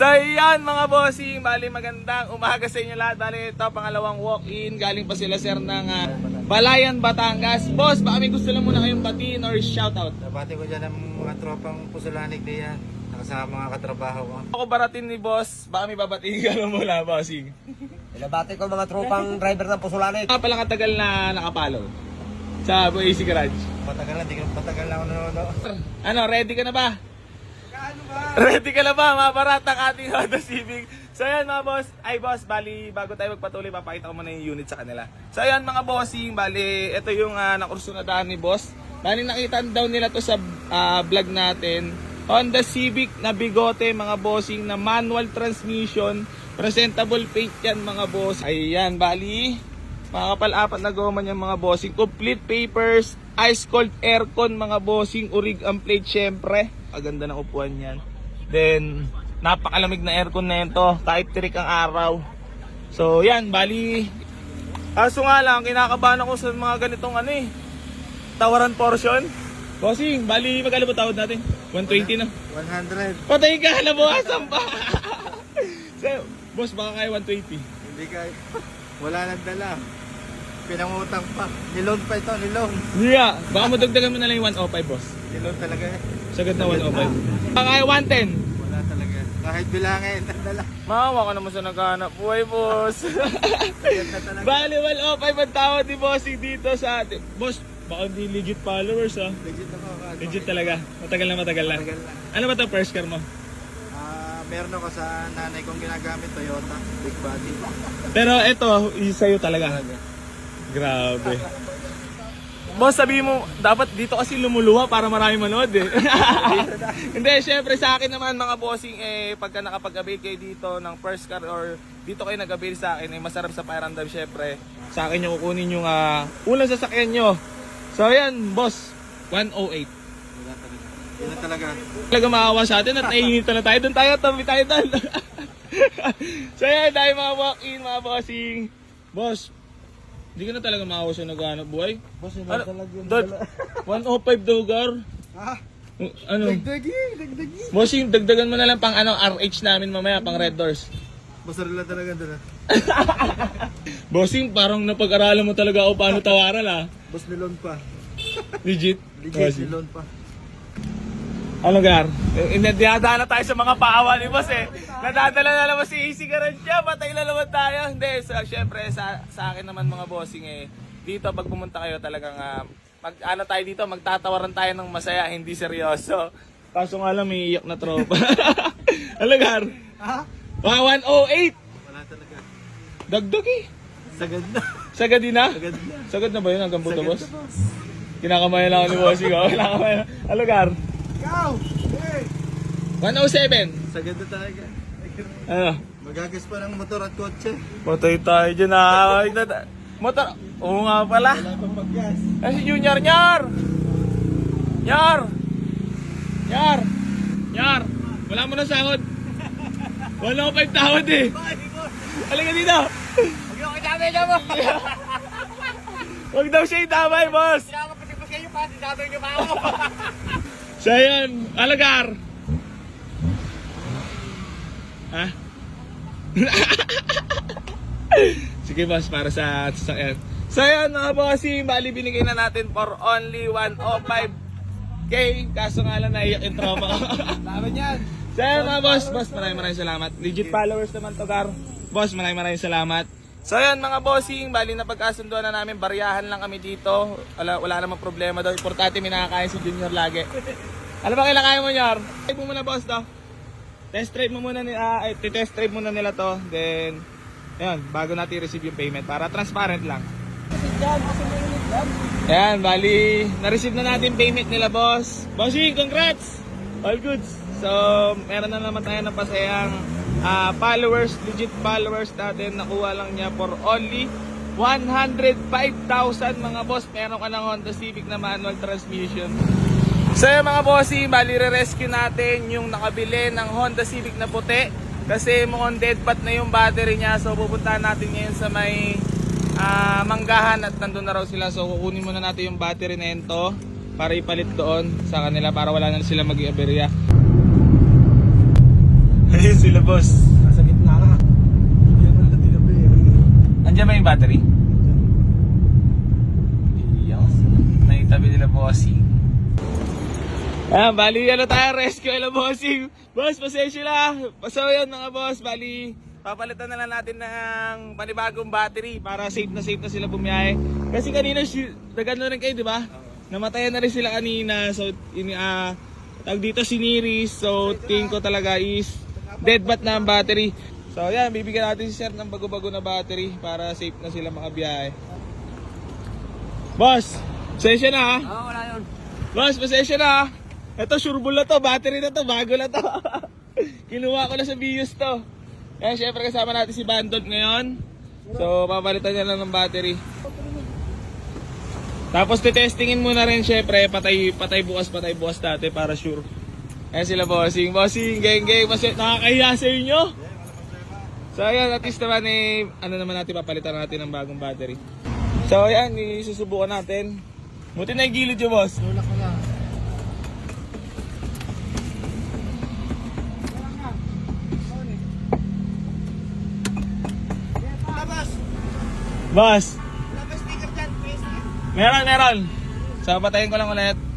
So yan mga bossing, bali magandang umaga sa inyo lahat. Bali ito pangalawang walk-in, galing pa sila sir ng ah, Balayan, Batangas. Boss, baka may gusto lang muna kayong batiin or shoutout. Nabati ko dyan ang mga tropang pusulanik niya. Nakasama mga katrabaho ko. Ako baratin ni boss, baka may babatiin ka lang muna bossing. Pinabati ko mga tropang driver ng Pusulanik. Baka pala katagal na nakapalo sa AC Garage. Matagal na, di ko matagal na ako nanonood. Ano, ready ka na ba? Ready ka na ba, mga barat ang ating Honda Civic? So yan mga boss, ay boss, bali bago tayo magpatuloy, papakita ko muna yung unit sa kanila. So yan mga bossing, bali ito yung uh, nakursunadahan ni boss. Bali nakita daw nila to sa ah, vlog natin. Honda Civic na bigote mga bossing na manual transmission. Presentable paint yan mga boss. Ayan, bali mga kapal-apat na goma niyan mga bossing. Complete papers, ice cold aircon mga bossing. Urig ang plate syempre. Aganda ng upuan yan. Then, napakalamig na aircon na ito. Kahit tirik ang araw. So, yan. Bali, kaso nga lang, kinakabahan ako sa mga ganitong ano eh. Tawaran portion. Bossing, bali, magkano ba tawad natin? 120 na. 100. Patay ka, nabawasan pa. so, boss, baka kaya 120. Hindi ka, wala nang dala. Pinangutang pa. Nilon pa ito, nilon. Yeah, baka madagdagan mo na lang yung 105, boss. Nilon talaga eh. Sagad na 105. Baka kaya 110. Wala talaga. Kahit bilangin, ang dala. Makawa ka naman sa naghahanap buhay, boss. Bali, 105 ang tawad ni bossing dito sa atin. Boss, baka hindi legit followers, ah. Legit ako. ano. Legit talaga. Matagal na matagal na. Matagal na. Ano ba to first car mo? Ah, meron ako sa nanay kong ginagamit, Toyota. Big body. Pero ito, sa'yo talaga. Talaga. Grabe. Boss, sabi mo, dapat dito kasi lumuluha para marami manood eh. Hindi, syempre sa akin naman mga bossing, eh, pagka nakapag-avail kayo dito ng first car or dito kayo nag-avail sa akin, eh, masarap sa pakiramdam syempre. Sa akin yung kukunin yung uh, unang sasakyan nyo. So yan, boss, 108. Wala talaga. Talaga. Talaga maawa sa atin at naiinita na tayo. Doon tayo, tabi tayo doon. so yan, tayo mga walk-in, mga bossing. Boss, hindi ka na talaga maawa sa naghahanap buhay. Boss, yun Ano? talaga yun. Dad, 105 daw, Gar. Ha? Ano? Dagdagi, dagdagi. Bossing, dagdagan mo na lang pang ano, RH namin mamaya, pang Red Doors. Masarila talaga dala. Bossing, parang napag-aralan mo talaga ako paano tawaran ah. Boss, nilon pa. Legit. Legit, nilon pa. Ano, Gar? Eh, Nadadala tayo sa mga paawa ni Boss eh. Nadadala na naman si Easy Garantia. Patay na naman tayo. Hindi, so, syempre sa, sa akin naman mga bossing eh. Dito pag pumunta kayo talagang ah, mag, ano tayo dito, magtatawaran tayo ng masaya, hindi seryoso. Kaso nga lang may iyak na tropa. ano, Gar? Ha? Mga 108! Wala talaga. Dagdag eh. Sagad na. Sagad din na? Sagad na. Sagad na ba yun hanggang buto, boss? na, boss. Kinakamay lang ako ni Bossing. Oh. Kinakamay lang. Ano, Gar? Ikaw! Hey! 107. Sagad na talaga. Ano? Magagas pa ng motor at kotse. Patay tayo dyan ah. Motor. Oo nga pala. Wala pang paggas. Ay, si Junior Nyar! Nyar! Nyar! Nyar! Wala mo na sahod. Wala ko 5 tawad eh. Halika dito. Huwag yung kitame niya mo! Huwag daw siya itamay, boss. Nakakapasipos kayo pa, sinabi niyo pa ako. So yun, alagar. Ha? Sige boss, para sa sasakyan. So yun mga bossy, bali binigay na natin for only 105k. Kaso nga lang naiyak yung trauma ko. Laban yan! so yun mga boss, boss maraming maraming salamat. Legit followers naman to Gar. Boss, maraming maraming salamat. So yun mga bossing, bali na pagkasunduan na namin, bariyahan lang kami dito. Wala, wala namang problema daw. Importante may nakakain si Junior lagi. Ano ba kailangan mo, Nyar? Try mo muna, boss, to. Test drive mo muna, ni, ah, ay, test drive muna nila to. Then, ayun, bago natin i-receive yung payment para transparent lang. Ayan, bali, na-receive na natin payment nila, boss. Bossing, congrats! All goods. So, meron na naman tayo ng pasayang ah, followers, legit followers natin. Nakuha lang niya for only 105,000 mga boss. Meron ka ng Honda Civic na manual transmission. So yung mga bossy, bali re-rescue natin yung nakabili ng Honda Civic na puti kasi mukhang dead bat na yung battery niya so pupuntahan natin ngayon sa may ah, manggahan at nandun na raw sila so kukunin muna natin yung battery na ito para ipalit doon sa kanila para wala na sila mag-iaberya Ayun sila, boss. Nasa gitna nga. Yan ang tinabi. Andiyan ba yung battery? Iyan. Naitabi nila bossing. Ayan, bali ano tayo, rescue nila bossing. Boss, pasensya na. So yun mga boss, bali papalitan na lang natin ng panibagong battery para safe na safe na sila bumiyahe. Kasi kanina, nagano rin kayo, di ba? Namatayan na rin sila kanina. So, ini ah, tawag dito si Niris. So, tingin ko talaga is dead bat na ang battery. So, yan, bibigyan natin si Sir ng bago-bago na battery para safe na sila makabiyahe. Boss, pasensya na ha. Oo, wala yun. Boss, pasensya na ha. Ito, sureball na to. Battery na to. Bago na to. Kinuha ko na sa Bios to. Yan, syempre kasama natin si Bandot ngayon. So, papalitan niya lang ng battery. Tapos, titestingin muna rin syempre. Patay, patay bukas, patay bukas dati para sure. Ayan sila bossing. Bossing, geng, geng. Mas nakakahiya sa inyo. So, ayan, at least naman eh, ano naman natin, papalitan natin ng bagong battery. So, ayan, isusubukan natin. Buti na yung gilid yung boss. Tulak ko lang. Boss! Meron, meron. So, patayin ko lang ulit.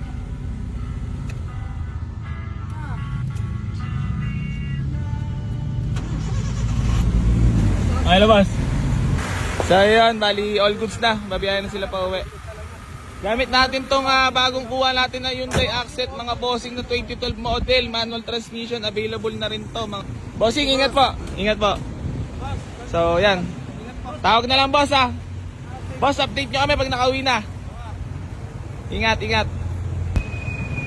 Okay na, boss. So, yun, bali, all goods na. Babiyahin na sila pa uwi. Gamit natin tong ah, bagong kuha natin na Hyundai Accent, mga bossing na 2012 model, manual transmission, available na rin to. Mga... Bossing, ingat po. Ingat po. So, yan. Tawag na lang, boss, ah. Boss, update nyo kami pag nakauwi na. Ingat, ingat.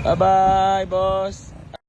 Bye-bye, boss.